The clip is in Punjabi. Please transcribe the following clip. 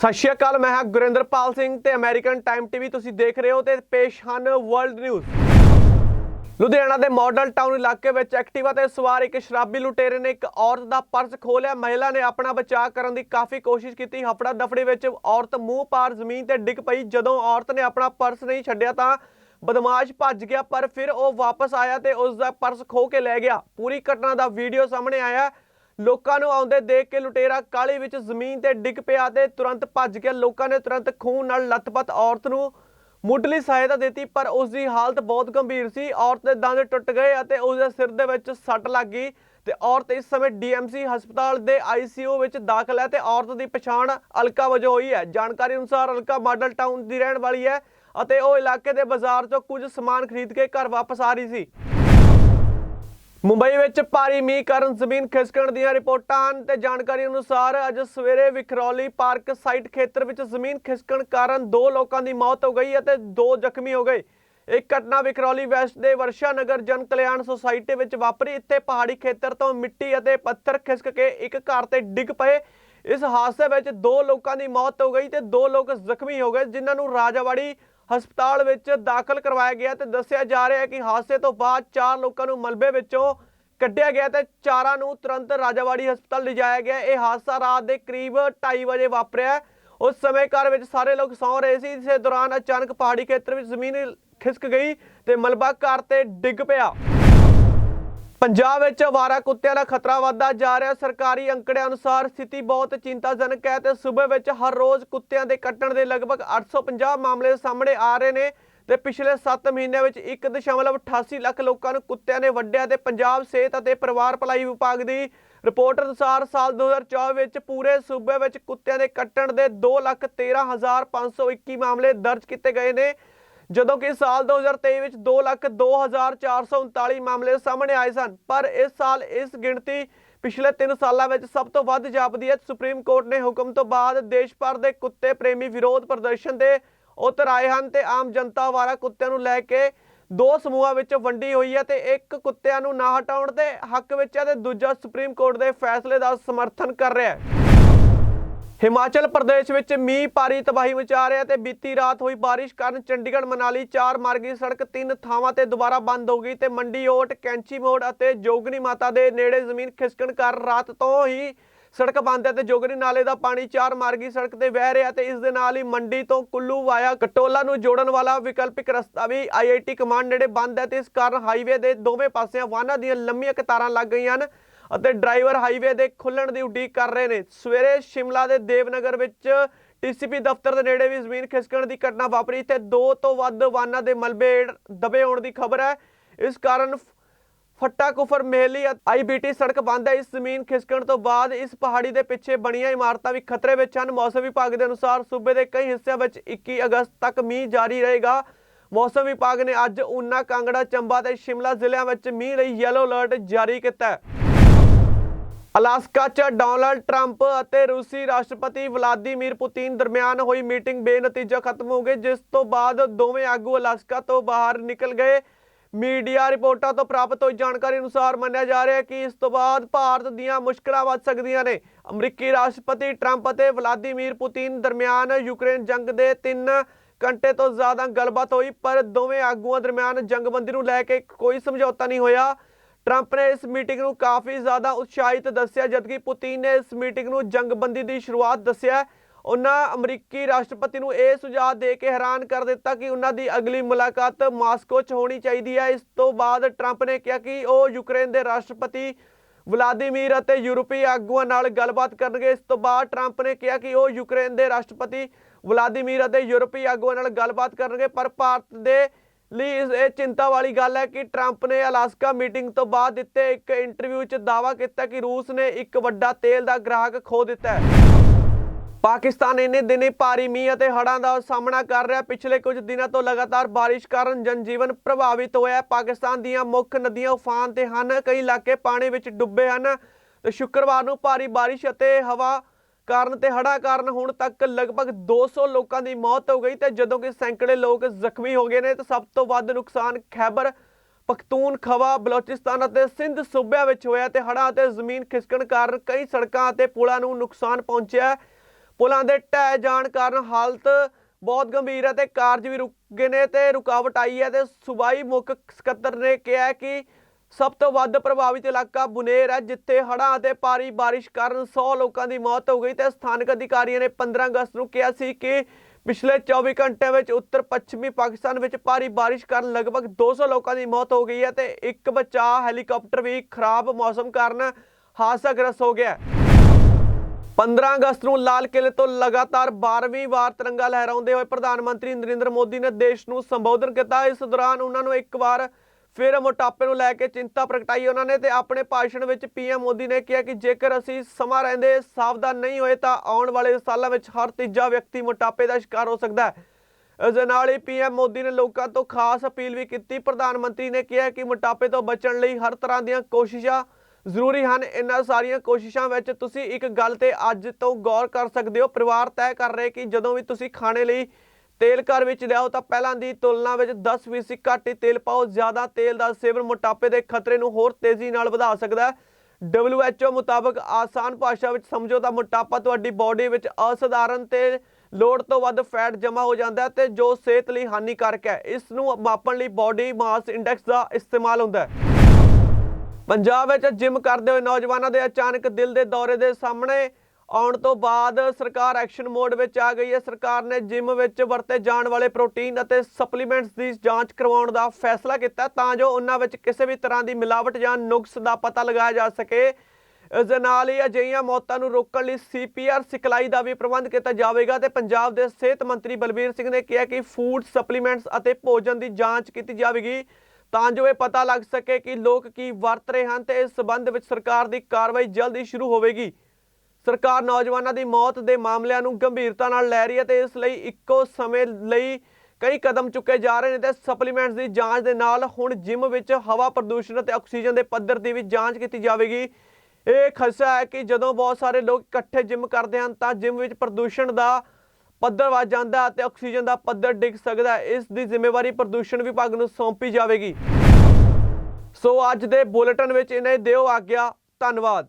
ਸਤਿ ਸ਼੍ਰੀ ਅਕਾਲ, ਮੈਂ ਹਾਂ ਗੁਰਿੰਦਰਪਾਲ ਸਿੰਘ ਤੇ ਅਮਰੀਕਨ ਟਾਈਮ ਟੀਵੀ ਤੁਸੀਂ ਦੇਖ ਰਹੇ ਹੋ ਤੇ ਪੇਸ਼ ਹਨ ਵਰਲਡ ਨਿਊਜ਼ ਲੁਧਿਆਣਾ ਦੇ ਮਾਡਲ ਟਾਊਨ ਇਲਾਕੇ ਵਿੱਚ ਐਕਟਿਵਾ ਤੇ ਸਵਾਰ ਇੱਕ ਸ਼ਰਾਬੀ ਲੁਟੇਰੇ ਨੇ ਇੱਕ ਔਰਤ ਦਾ ਪਰਸ ਖੋਲਿਆ। ਮਹਿਲਾ ਨੇ ਆਪਣਾ ਬਚਾਅ ਕਰਨ ਦੀ ਕਾਫੀ ਕੋਸ਼ਿਸ਼ ਕੀਤੀ। ਹਫੜਾ ਦਫੜੀ ਵਿੱਚ ਔਰਤ ਮੂੰਹ ਪਾਰ ਜ਼ਮੀਨ ਤੇ ਡਿੱਗ ਪਈ। ਜਦੋਂ ਔਰਤ ਨੇ ਆਪਣਾ ਪਰਸ ਨਹੀਂ ਛੱਡਿਆ ਤਾਂ ਬਦਮਾਸ਼ ਭੱਜ ਗਿਆ, ਪਰ ਫਿਰ ਉਹ ਵਾਪਸ ਆਇਆ ਤੇ ਉਸ ਦਾ ਪਰਸ ਖੋ ਕੇ ਲੈ ਗਿਆ। ਪੂਰੀ ਘਟਨਾ ਦਾ ਵੀਡੀਓ ਸਾਹਮਣੇ ਆਇਆ। ਲੋਕਾਂ ਨੂੰ ਆਉਂਦੇ ਦੇਖ ਕੇ ਲੁਟੇਰਾ ਕਾਲੀ ਵਿੱਚ ਜ਼ਮੀਨ ਤੇ ਡਿੱਗ ਪਿਆ ਤੇ ਤੁਰੰਤ ਭੱਜ ਗਿਆ। ਲੋਕਾਂ ਨੇ ਤੁਰੰਤ ਖੂਨ ਨਾਲ ਲੱਤਪੱਤ ਔਰਤ ਨੂੰ ਮੁੱਢਲੀ ਸਹਾਇਤਾ ਦਿੱਤੀ, ਪਰ ਉਸ ਦੀ ਹਾਲਤ ਬਹੁਤ ਗੰਭੀਰ ਸੀ। ਔਰਤ ਦੇ ਦੰਦ ਟੁੱਟ ਗਏ ਅਤੇ ਉਸ ਦੇ ਸਿਰ ਦੇ ਵਿੱਚ ਸੱਟ ਲੱਗ ਗਈ ਤੇ ਔਰਤ ਇਸ ਸਮੇਂ ਡੀਐਮਸੀ ਹਸਪਤਾਲ ਦੇ ਆਈਸੀਯੂ ਵਿੱਚ ਦਾਖਲ ਹੈ ਤੇ ਔਰਤ ਦੀ ਪਛਾਣ ਅਲਕਾ ਵਜੋਂ ਹੋਈ ਹੈ। ਜਾਣਕਾਰੀ ਅਨੁਸਾਰ ਅਲਕਾ ਮਾਡਲ ਟਾਊਨ ਦੀ ਰਹਿਣ ਵਾਲੀ ਹੈ ਅਤੇ ਉਹ ਇਲਾਕੇ ਦੇ ਬਾਜ਼ਾਰ ਤੋਂ ਕੁਝ ਸਮਾਨ ਖਰੀਦ ਕੇ ਘਰ ਵਾਪਸ ਆ ਰਹੀ ਸੀ। ਮੁੰਬਈ ਵਿੱਚ ਭਾਰੀ ਮੀਂਹ ਕਾਰਨ ਜ਼ਮੀਨ ਖਿਸਕਣ ਦੀਆਂ ਰਿਪੋਰਟਾਂ ਹਨ ਤੇ ਜਾਣਕਾਰੀ ਅਨੁਸਾਰ ਅੱਜ ਸਵੇਰੇ ਵਿਖਰੌਲੀ ਪਾਰਕ ਸਾਈਟ ਖੇਤਰ ਵਿੱਚ ਜ਼ਮੀਨ ਖਿਸਕਣ ਕਾਰਨ ਦੋ ਲੋਕਾਂ ਦੀ ਮੌਤ ਹੋ ਗਈ ਅਤੇ ਦੋ ਜ਼ਖਮੀ ਹੋ ਗਏ। ਇੱਕ ਘਟਨਾ ਵਿਖਰੌਲੀ ਵੈਸਟ ਦੇ ਵਰਸ਼ਾ ਨਗਰ ਜਨ ਕਲਿਆਣ ਸੁਸਾਇਟੀ ਵਿੱਚ ਵਾਪਰੀ। ਇੱਥੇ ਪਹਾੜੀ ਖੇਤਰ ਤੋਂ ਮਿੱਟੀ ਅਤੇ ਪੱਥਰ ਖਿਸਕ ਕੇ ਇੱਕ ਘਰ ਤੇ ਡਿੱਗ ਪਏ। ਇਸ ਹਾਦਸੇ ਵਿੱਚ ਦੋ ਲੋਕਾਂ ਦੀ ਮੌਤ ਹੋ ਗਈ ਤੇ ਦੋ ਲੋਕ ਜ਼ਖਮੀ ਹੋ ਗਏ, ਜਿਨ੍ਹਾਂ ਨੂੰ ਰਾਜਾਵਾੜੀ ਹਸਪਤਾਲ ਵਿੱਚ ਦਾਖਲ ਕਰਵਾਇਆ ਗਿਆ ਤੇ ਦੱਸਿਆ ਜਾ ਰਿਹਾ ਹੈ ਕਿ ਹਾਦਸੇ ਤੋਂ ਬਾਅਦ ਚਾਰ ਲੋਕਾਂ ਨੂੰ ਮਲਬੇ ਵਿੱਚੋਂ ਕੱਢਿਆ ਗਿਆ ਤੇ ਚਾਰਾਂ ਨੂੰ ਤੁਰੰਤ ਰਾਜਾਵਾੜੀ ਹਸਪਤਾਲ ਲਿਜਾਇਆ ਗਿਆ। ਇਹ ਹਾਦਸਾ ਰਾਤ ਦੇ ਕਰੀਬ 2:30 ਵਜੇ ਵਾਪਰਿਆ। ਉਸ ਸਮੇਂ ਘਰ ਵਿੱਚ ਸਾਰੇ ਲੋਕ ਸੌਂ ਰਹੇ ਸੀ ਇਸੇ ਦੌਰਾਨ ਅਚਾਨਕ ਪਹਾੜੀ ਖੇਤਰ ਵਿੱਚ ਜ਼ਮੀਨ ਖਿਸਕ ਗਈ ਤੇ ਮਲਬਾ ਘਰ ਤੇ ਡਿੱਗ ਪਿਆ। ਪੰਜਾਬ ਵਿੱਚ ਅਵਾਰਾ ਕੁੱਤਿਆਂ ਦਾ ਖਤਰਾ ਵੱਧਦਾ ਜਾ ਰਿਹਾ। ਸਰਕਾਰੀ ਅੰਕੜਿਆਂ ਅਨੁਸਾਰ ਸਥਿਤੀ ਬਹੁਤ ਚਿੰਤਾਜਨਕ ਹੈ ਤੇ ਸੂਬੇ ਵਿੱਚ ਹਰ ਰੋਜ਼ ਕੁੱਤਿਆਂ ਦੇ ਕੱਟਣ ਦੇ ਲਗਭਗ 850 ਮਾਮਲੇ ਸਾਹਮਣੇ ਆ ਰਹੇ ਨੇ ਤੇ ਪਿਛਲੇ 7 ਮਹੀਨਿਆਂ ਵਿੱਚ 1.88 ਲੱਖ ਲੋਕਾਂ ਨੂੰ ਕੁੱਤਿਆਂ ਨੇ ਵੱਢਿਆ ਤੇ ਪੰਜਾਬ ਸਿਹਤ ਅਤੇ ਪਰਿਵਾਰ ਭਲਾਈ ਵਿਭਾਗ ਦੀ ਰਿਪੋਰਟ ਅਨੁਸਾਰ ਸਾਲ 2024 ਵਿੱਚ ਪੂਰੇ ਸੂਬੇ ਵਿੱਚ ਕੁੱਤਿਆਂ ਦੇ ਕੱਟਣ ਦੇ 213521 ਮਾਮਲੇ ਦਰਜ ਕੀਤੇ ਗਏ ਨੇ। ਜਦੋਂ ਕਿ ਸਾਲ 2023 ਵਿੱਚ 202439 ਮਾਮਲੇ ਸਾਹਮਣੇ ਆਏ ਸਨ, ਪਰ ਇਸ ਸਾਲ ਇਸ ਗਿਣਤੀ ਪਿਛਲੇ 3 ਸਾਲਾਂ ਵਿੱਚ ਸਭ ਤੋਂ ਵੱਧ ਜਾਪਦੀ ਹੈ। ਸੁਪਰੀਮ ਕੋਰਟ ਨੇ ਹੁਕਮ ਤੋਂ ਬਾਅਦ ਦੇਸ਼ ਭਰ ਦੇ ਕੁੱਤੇ ਪ੍ਰੇਮੀ ਵਿਰੋਧ ਪ੍ਰਦਰਸ਼ਨ ਦੇ ਉਤਰ ਆਏ ਹਨ ਤੇ ਆਮ ਜਨਤਾ ਵਾਰਾ ਕੁੱਤਿਆਂ ਨੂੰ ਲੈ ਕੇ ਦੋ ਸਮੂਹਾਂ ਵਿੱਚ ਵੰਡੀ ਹੋਈ ਹੈ ਤੇ ਇੱਕ ਕੁੱਤਿਆਂ ਨੂੰ ਨਾ ਹਟਾਉਣ ਦੇ ਹੱਕ ਵਿੱਚ ਹੈ ਤੇ ਦੂਜਾ ਸੁਪਰੀਮ ਕੋਰਟ ਦੇ ਫੈਸਲੇ ਦਾ ਸਮਰਥਨ ਕਰ ਰਿਹਾ ਹੈ। ਹਿਮਾਚਲ ਪ੍ਰਦੇਸ਼ ਵਿੱਚ ਮੀਂਹ ਭਾਰੀ ਤਬਾਹੀ ਮਚਾ ਰਿਹਾ ਤੇ ਬੀਤੀ ਰਾਤ ਹੋਈ ਬਾਰਿਸ਼ ਕਾਰਨ ਚੰਡੀਗੜ੍ਹ, ਮਨਾਲੀ ਚਾਰ ਮਾਰਗੀ ਸੜਕ ਤਿੰਨ ਥਾਵਾਂ ਤੇ ਦੁਬਾਰਾ ਬੰਦ ਹੋ ਗਈ ਤੇ ਮੰਡੀ ਓਟ, ਕੈਂਚੀ ਮੋੜ ਅਤੇ ਜੋਗਨੀ ਮਾਤਾ ਦੇ ਨੇੜੇ ਜ਼ਮੀਨ ਖਿਸਕਣ ਕਾਰਨ ਰਾਤ ਤੋਂ ਹੀ ਸੜਕ ਬੰਦ ਹੈ ਤੇ ਜੋਗਨੀ ਨਾਲੇ ਦਾ ਪਾਣੀ ਚਾਰ ਮਾਰਗੀ ਸੜਕ ਤੇ ਵਹਿ ਰਿਹਾ ਤੇ ਇਸ ਦੇ ਨਾਲ ਹੀ ਮੰਡੀ ਤੋਂ ਕੁੱਲੂ ਵਾਇਆ ਕਟੋਲਾ ਨੂੰ ਜੋੜਨ ਵਾਲਾ ਵਿਕਲਪਿਕ ਰਸਤਾ ਵੀ ਆਈਆਈਟੀ ਕਮਾਂਡ ਨੇੜੇ ਬੰਦ ਹੈ ਤੇ ਇਸ ਕਾਰਨ ਹਾਈਵੇ ਦੇ ਦੋਵੇਂ ਪਾਸਿਆਂ ਵਾਹਨਾਂ ਦੀਆਂ ਲੰਮੀਆਂ ਕਤਾਰਾਂ ਲੱਗ ਗਈਆਂ ਹਨ। ਅਤੇ ਡਰਾਈਵਰ ਹਾਈਵੇ ਦੇ ਖੁੱਲਣ ਦੀ ਉਡੀਕ ਕਰ ਰਹੇ ਨੇ। ਸਵੇਰੇ ਸ਼ਿਮਲਾ ਦੇ ਦੇਵਨਗਰ ਵਿੱਚ ਟੀਸੀਪੀ ਦਫ਼ਤਰ ਦੇ ਨੇੜੇ ਵੀ ਜ਼ਮੀਨ ਖਿਸਕਣ ਦੀ ਘਟਨਾ ਵਾਪਰੀ ਤੇ ਦੋ ਤੋਂ ਵੱਧ ਵਾਹਨਾਂ ਦੇ ਮਲਬੇ ਦਬੇ ਹੋਣ ਦੀ ਖਬਰ ਹੈ। ਇਸ ਕਾਰਨ ਫੱਟਾ ਕੁਫਰ ਮਹਿਲੀ ਆਈਬੀਟੀ ਸੜਕ ਬੰਦ ਹੈ। ਇਸ ਜ਼ਮੀਨ ਖਿਸਕਣ ਤੋਂ ਬਾਅਦ ਇਸ ਪਹਾੜੀ ਦੇ ਪਿੱਛੇ ਬਣੀਆਂ ਇਮਾਰਤਾਂ ਵੀ ਖਤਰੇ ਵਿੱਚ ਹਨ। ਮੌਸਮ ਵਿਭਾਗ ਦੇ ਅਨੁਸਾਰ ਸੂਬੇ ਦੇ ਕਈ ਹਿੱਸਿਆਂ ਵਿੱਚ 21 ਅਗਸਤ ਤੱਕ ਮੀਂਹ ਜਾਰੀ ਰਹੇਗਾ। ਮੌਸਮ ਵਿਭਾਗ ਨੇ ਅੱਜ ਊਨਾ ਕਾਂਗੜਾ, ਚੰਬਾ ਤੇ ਸ਼ਿਮਲਾ ਜ਼ਿਲ੍ਹਿਆਂ ਵਿੱਚ ਮੀਂਹ ਲਈ ਯੈਲੋ ਅਲਰਟ ਜਾਰੀ ਕੀਤਾ ਹੈ। ਅਲਾਸਕਾ 'ਚ ਡੋਨਲਡ ਟਰੰਪ ਅਤੇ ਰੂਸੀ ਰਾਸ਼ਟਰਪਤੀ ਵਲਾਦੀਮੀਰ ਪੁਤਿਨ ਦਰਮਿਆਨ ਹੋਈ ਮੀਟਿੰਗ ਬੇਨਤੀਜਾ ਖਤਮ ਹੋ ਗਈ ਜਿਸ ਤੋਂ ਬਾਅਦ ਦੋਵੇਂ ਆਗੂ ਅਲਾਸਕਾ ਤੋਂ ਬਾਹਰ ਨਿਕਲ ਗਏ। ਮੀਡੀਆ ਰਿਪੋਰਟਾਂ ਤੋਂ ਪ੍ਰਾਪਤ ਹੋਈ ਜਾਣਕਾਰੀ ਅਨੁਸਾਰ ਮੰਨਿਆ ਜਾ ਰਿਹਾ ਹੈ ਕਿ ਇਸ ਤੋਂ ਬਾਅਦ ਭਾਰਤ ਦੀਆਂ ਮੁਸ਼ਕਲਾਂ ਵੱਧ ਸਕਦੀਆਂ ਨੇ। ਅਮਰੀਕੀ ਰਾਸ਼ਟਰਪਤੀ ਟਰੰਪ ਅਤੇ ਵਲਾਦੀਮੀਰ ਪੁਤਿਨ ਦਰਮਿਆਨ ਯੂਕਰੇਨ ਜੰਗ ਦੇ 3 ਘੰਟੇ ਤੋਂ ਜ਼ਿਆਦਾ ਗੱਲਬਾਤ ਹੋਈ, ਪਰ ਦੋਵੇਂ ਆਗੂਆਂ ਦਰਮਿਆਨ ਜੰਗਬੰਦੀ ਨੂੰ ਲੈ ਕੇ ਕੋਈ ਸਮਝੌਤਾ ਨਹੀਂ ਹੋਇਆ। ਟਰੰਪ ਨੇ ਇਸ ਮੀਟਿੰਗ ਨੂੰ ਕਾਫੀ ਜ਼ਿਆਦਾ ਉਤਸ਼ਾਹਿਤ ਦੱਸਿਆ, ਜਦਕਿ ਪੁਤਿਨ ਨੇ ਇਸ ਮੀਟਿੰਗ ਨੂੰ ਜੰਗਬੰਦੀ ਦੀ ਸ਼ੁਰੂਆਤ ਦੱਸਿਆ। ਉਹਨਾਂ ਅਮਰੀਕੀ ਰਾਸ਼ਟਰਪਤੀ ਨੂੰ ਇਹ ਸੁਝਾਅ ਦੇ ਕੇ ਹੈਰਾਨ ਕਰ ਦਿੱਤਾ ਕਿ ਉਹਨਾਂ ਦੀ ਅਗਲੀ ਮੁਲਾਕਾਤ ਮਾਸਕੋ 'ਚ ਹੋਣੀ ਚਾਹੀਦੀ ਹੈ। ਇਸ ਤੋਂ ਬਾਅਦ ਟਰੰਪ ਨੇ ਕਿਹਾ ਕਿ ਉਹ ਯੂਕਰੇਨ ਦੇ ਰਾਸ਼ਟਰਪਤੀ ਵਲਾਦੀਮੀਰ ਅਤੇ ਯੂਰਪੀ ਆਗੂਆਂ ਨਾਲ ਗੱਲਬਾਤ ਕਰਨਗੇ। ਇਸ ਤੋਂ ਬਾਅਦ ਟਰੰਪ ਨੇ ਕਿਹਾ ਕਿ ਉਹ ਯੂਕਰੇਨ ਦੇ ਰਾਸ਼ਟਰਪਤੀ ਵਲਾਦੀਮੀਰ ਅਤੇ ਯੂਰਪੀ ਆਗੂਆਂ ਨਾਲ ਗੱਲਬਾਤ ਕਰਨਗੇ, ਪਰ ਭਾਰਤ ਦੇ ਲਈ ਇਹ ਚਿੰਤਾ ਵਾਲੀ ਗੱਲ ਹੈ ਕਿ ਟਰੰਪ ਨੇ ਅਲਾਸਕਾ ਮੀਟਿੰਗ ਤੋਂ ਬਾਅਦ ਦਿੱਤੇ ਇੱਕ ਇੰਟਰਵਿਊ 'ਚ ਦਾਅਵਾ ਕੀਤਾ ਕਿ ਰੂਸ ਨੇ ਇੱਕ ਵੱਡਾ ਤੇਲ ਦਾ ਗ੍ਰਾਹਕ ਖੋ ਦਿੱਤਾ ਹੈ। ਪਾਕਿਸਤਾਨ ਇਹਨੇ ਦਿਨੇ ਭਾਰੀ ਮੀਂਹ ਅਤੇ ਹੜ੍ਹਾਂ ਦਾ ਸਾਹਮਣਾ ਕਰ ਰਿਹਾ ਪਿਛਲੇ ਕੁਝ ਦਿਨਾਂ ਤੋਂ ਲਗਾਤਾਰ ਬਾਰਿਸ਼ ਕਾਰਨ ਜਨਜੀਵਨ ਪ੍ਰਭਾਵਿਤ ਹੋਇਆ ਪਾਕਿਸਤਾਨ ਦੀਆਂ ਮੁੱਖ ਨਦੀਆਂ ਉਫਾਨ ਤੇ ਹਨ, ਕਈ ਇਲਾਕੇ ਪਾਣੀ ਵਿੱਚ ਡੁੱਬੇ ਹਨ। ਤੇ ਸ਼ੁੱਕਰਵਾਰ ਨੂੰ ਭਾਰੀ ਬਾਰਿਸ਼ ਅਤੇ ਹਵਾ ਕਾਰਨ ਤੇ ਹੜ੍ਹਾਂ ਕਾਰਨ ਹੁਣ ਤੱਕ ਲਗਭਗ 200 ਲੋਕਾਂ ਦੀ ਮੌਤ ਹੋ ਗਈ ਤੇ ਜਦੋਂ ਕਿ ਸੈਂਕੜੇ ਲੋਕ ਜ਼ਖਮੀ ਹੋ ਗਏ ਨੇ ਤੇ ਸਭ ਤੋਂ ਵੱਧ ਨੁਕਸਾਨ ਖੈਬਰ ਪਖਤੂਨਖਵਾ ਬਲੋਚਿਸਤਾਨ ਅਤੇ ਸਿੰਧ ਸੂਬਿਆਂ ਵਿੱਚ ਹੋਇਆ ਤੇ ਹੜ੍ਹਾਂ ਅਤੇ ਜ਼ਮੀਨ ਖਿਸਕਣ ਕਾਰਨ ਕਈ ਸੜਕਾਂ ਅਤੇ ਪੁਲਾਂ ਨੂੰ ਨੁਕਸਾਨ ਪਹੁੰਚਿਆ ਪੁਲਾਂ ਦੇ ਢਹਿ ਜਾਣ ਕਾਰਨ ਹਾਲਤ ਬਹੁਤ ਗੰਭੀਰ ਹੈ ਤੇ ਕਾਰਜ ਵੀ ਰੁਕ ਗਏ ਨੇ ਤੇ ਰੁਕਾਵਟ ਆਈ ਹੈ ਤੇ ਸੂਬਾਈ ਮੁੱਖ ਸਕੱਤਰ ਨੇ ਕਿਹਾ ਕਿ ਸਭ ਤੋਂ ਵੱਧ ਪ੍ਰਭਾਵਿਤ ਇਲਾਕਾ ਬੁਨੇਰ ਹੈ, ਜਿੱਥੇ ਹੜ੍ਹਾਂ ਅਤੇ ਭਾਰੀ ਬਾਰਿਸ਼ ਕਾਰਨ 100 ਲੋਕਾਂ ਦੀ ਮੌਤ ਹੋ ਗਈ ਤੇ ਸਥਾਨਕ ਅਧਿਕਾਰੀਆਂ ਨੇ 15 ਅਗਸਤ ਨੂੰ ਕਿਹਾ ਸੀ ਕਿ ਪਿਛਲੇ 24 ਘੰਟਿਆਂ ਵਿੱਚ ਉੱਤਰ ਪੱਛਮੀ ਪਾਕਿਸਤਾਨ ਵਿੱਚ ਭਾਰੀ ਬਾਰਿਸ਼ ਕਾਰਨ ਲਗਭਗ 200 ਲੋਕਾਂ ਦੀ ਮੌਤ ਹੋ ਗਈ ਹੈ ਤੇ ਇੱਕ ਬਚਾਅ ਹੈਲੀਕਾਪਟਰ ਵੀ ਖਰਾਬ ਮੌਸਮ ਕਾਰਨ ਹਾਦਸਾਗ੍ਰਸਤ ਹੋ ਗਿਆ ਹੈ। 15 ਅਗਸਤ ਨੂੰ ਲਾਲ ਕਿਲੇ ਤੋਂ ਲਗਾਤਾਰ 12ਵੀਂ ਵਾਰ ਤਿਰੰਗਾ ਲਹਿਰਾਉਂਦੇ ਹੋਏ ਪ੍ਰਧਾਨ ਮੰਤਰੀ ਨਰਿੰਦਰ ਮੋਦੀ ਨੇ ਦੇਸ਼ ਨੂੰ ਸੰਬੋਧਨ ਕੀਤਾ। ਇਸ ਦੌਰਾਨ ਉਹਨਾਂ ਨੂੰ ਇੱਕ ਵਾਰ ਫਿਰ ਮੋਟਾਪੇ ਨੂੰ ਲੈ ਕੇ ਚਿੰਤਾ ਪ੍ਰਗਟਾਈ ਉਹਨਾਂ ਨੇ ਤੇ ਆਪਣੇ ਭਾਸ਼ਣ ਵਿੱਚ ਪੀਐਮ ਮੋਦੀ ਨੇ ਕਿਹਾ ਕਿ ਜੇਕਰ ਅਸੀਂ ਸਮਾਂ ਰਹਿੰਦੇ, ਸਾਵਧਾਨ ਨਹੀਂ ਹੋਏ ਤਾਂ ਆਉਣ ਵਾਲੇ ਸਾਲਾਂ ਵਿੱਚ ਹਰ ਤੀਜਾ ਵਿਅਕਤੀ ਮੋਟਾਪੇ ਦਾ ਸ਼ਿਕਾਰ ਹੋ ਸਕਦਾ ਹੈ। ਇਸ ਦੇ ਨਾਲ ਹੀ ਪੀਐਮ ਮੋਦੀ ਨੇ ਲੋਕਾਂ ਤੋਂ ਖਾਸ ਅਪੀਲ ਵੀ ਕੀਤੀ। ਪ੍ਰਧਾਨ ਮੰਤਰੀ ਨੇ ਕਿਹਾ ਕਿ ਮੋਟਾਪੇ ਤੋਂ ਬਚਣ ਲਈ ਹਰ ਤਰ੍ਹਾਂ ਦੀਆਂ ਕੋਸ਼ਿਸ਼ਾਂ ਜ਼ਰੂਰੀ ਹਨ। ਇਹਨਾਂ ਸਾਰੀਆਂ ਕੋਸ਼ਿਸ਼ਾਂ ਵਿੱਚ ਤੁਸੀਂ ਇੱਕ ਗੱਲ ਤੇ ਅੱਜ ਤੋਂ ਗੌਰ ਕਰ ਸਕਦੇ ਹੋ। ਪਰਿਵਾਰ ਤੈਅ ਕਰ ਰਹੇ ਕਿ ਜਦੋਂ ਵੀ ਤੁਸੀਂ ਖਾਣੇ ਲਈ ਤੇਲ ਘਰ ਵਿੱਚ ਲਿਆਓ ਤਾਂ ਪਹਿਲਾਂ ਦੀ ਤੁਲਨਾ ਵਿੱਚ 10 ਫੀਸਦੀ ਘੱਟ ਹੀ ਤੇਲ ਪਾਓ। ਜ਼ਿਆਦਾ ਤੇਲ ਦਾ ਸੇਵਨ ਮੋਟਾਪੇ ਦੇ ਖਤਰੇ ਨੂੰ ਹੋਰ ਤੇਜ਼ੀ ਨਾਲ ਵਧਾ ਸਕਦਾ ਹੈ। WHO ਮੁਤਾਬਕ ਆਸਾਨ ਭਾਸ਼ਾ ਵਿੱਚ ਸਮਝੋ ਤਾਂ ਮੋਟਾਪਾ ਤੁਹਾਡੀ ਬਾਡੀ ਵਿੱਚ ਅਸਧਾਰਨ ਤੇ ਲੋੜ ਤੋਂ ਵੱਧ ਫੈਟ ਜਮ੍ਹਾਂ ਹੋ ਜਾਂਦਾ ਹੈ ਤੇ ਜੋ ਸਿਹਤ ਲਈ ਹਾਨੀਕਾਰਕ ਹੈ ਇਸ ਨੂੰ ਮਾਪਣ ਲਈ ਬਾਡੀ ਮਾਸ ਇੰਡੈਕਸ ਦਾ ਇਸਤੇਮਾਲ ਹੁੰਦਾ ਹੈ। ਪੰਜਾਬ ਵਿੱਚ ਜਿਮ ਕਰਦੇ ਹੋਏ ਨੌਜਵਾਨਾਂ ਦੇ ਅਚਾਨਕ ਦਿਲ ਦੇ ਦੌਰੇ ਦੇ ਸਾਹਮਣੇ ਆਉਣ ਤੋਂ ਬਾਅਦ ਸਰਕਾਰ ਐਕਸ਼ਨ ਮੋਡ ਵਿੱਚ ਆ ਗਈ ਹੈ। ਸਰਕਾਰ ਨੇ ਜਿਮ ਵਿੱਚ ਵਰਤੇ ਜਾਣ ਵਾਲੇ ਪ੍ਰੋਟੀਨ ਅਤੇ ਸਪਲੀਮੈਂਟਸ ਦੀ ਜਾਂਚ ਕਰਵਾਉਣ ਦਾ ਫੈਸਲਾ ਕੀਤਾ। ਤਾਂ ਜੋ ਉਹਨਾਂ ਵਿੱਚ ਕਿਸੇ ਵੀ ਤਰ੍ਹਾਂ ਦੀ ਮਿਲਾਵਟ ਜਾਂ ਨੁਕਸ ਦਾ ਪਤਾ ਲਗਾਇਆ ਜਾ ਸਕੇ। ਇਸ ਦੇ ਨਾਲ ਹੀ ਅਜਿਹੀਆਂ ਮੌਤਾਂ ਨੂੰ ਰੋਕਣ ਲਈ ਸੀਪੀਆਰ ਸਿਖਲਾਈ ਦਾ ਵੀ ਪ੍ਰਬੰਧ ਕੀਤਾ ਜਾਵੇਗਾ ਤੇ ਪੰਜਾਬ ਦੇ ਸਿਹਤ ਮੰਤਰੀ ਬਲਬੀਰ ਸਿੰਘ ਨੇ ਕਿਹਾ ਕਿ ਫੂਡ ਸਪਲੀਮੈਂਟਸ ਅਤੇ ਭੋਜਨ ਦੀ ਜਾਂਚ ਕੀਤੀ ਜਾਵੇਗੀ ਤਾਂ ਜੋ ਇਹ ਪਤਾ ਲੱਗ ਸਕੇ ਕਿ ਲੋਕ ਕੀ ਵਰਤ ਰਹੇ ਹਨ ਤੇ ਇਸ ਸਬੰਧ ਵਿੱਚ ਸਰਕਾਰ ਦੀ ਕਾਰਵਾਈ ਜਲਦੀ ਸ਼ੁਰੂ ਹੋਵੇਗੀ। ਸਰਕਾਰ ਨੌਜਵਾਨਾਂ ਦੀ ਮੌਤ ਦੇ ਮਾਮਲਿਆਂ ਨੂੰ ਗੰਭੀਰਤਾ ਨਾਲ ਲੈ ਰਹੀ ਹੈ ਤੇ ਇਸ ਲਈ ਇੱਕੋ ਸਮੇਂ ਲਈ ਕਈ ਕਦਮ ਚੁੱਕੇ ਜਾ ਰਹੇ ਨੇ ਤੇ ਸਪਲੀਮੈਂਟਸ ਦੀ ਜਾਂਚ ਦੇ ਨਾਲ ਹੁਣ ਜਿਮ ਵਿੱਚ ਹਵਾ ਪ੍ਰਦੂਸ਼ਣ ਅਤੇ ਆਕਸੀਜਨ ਦੇ ਪੱਧਰ ਦੀ ਵੀ ਜਾਂਚ ਕੀਤੀ ਜਾਵੇਗੀ। ਇਹ ਖਸ਼ਾ ਹੈ ਕਿ ਜਦੋਂ ਬਹੁਤ ਸਾਰੇ ਲੋਕ ਇਕੱਠੇ ਜਿਮ ਕਰਦੇ ਹਨ ਤਾਂ ਜਿਮ ਵਿੱਚ ਪ੍ਰਦੂਸ਼ਣ ਦਾ ਪੱਧਰ ਵੱਧ ਜਾਂਦਾ ਅਤੇ ਆਕਸੀਜਨ ਦਾ ਪੱਧਰ ਡਿੱਗ ਸਕਦਾ ਹੈ। ਇਸ ਦੀ ਜ਼ਿੰਮੇਵਾਰੀ ਪ੍ਰਦੂਸ਼ਣ ਵਿਭਾਗ ਨੂੰ ਸੌਂਪੀ ਜਾਵੇਗੀ। ਸੋ ਅੱਜ ਦੇ ਬੁਲੇਟਿਨ ਵਿੱਚ ਇਹਨੇ ਦਿਓ ਆਗਿਆ। ਧੰਨਵਾਦ।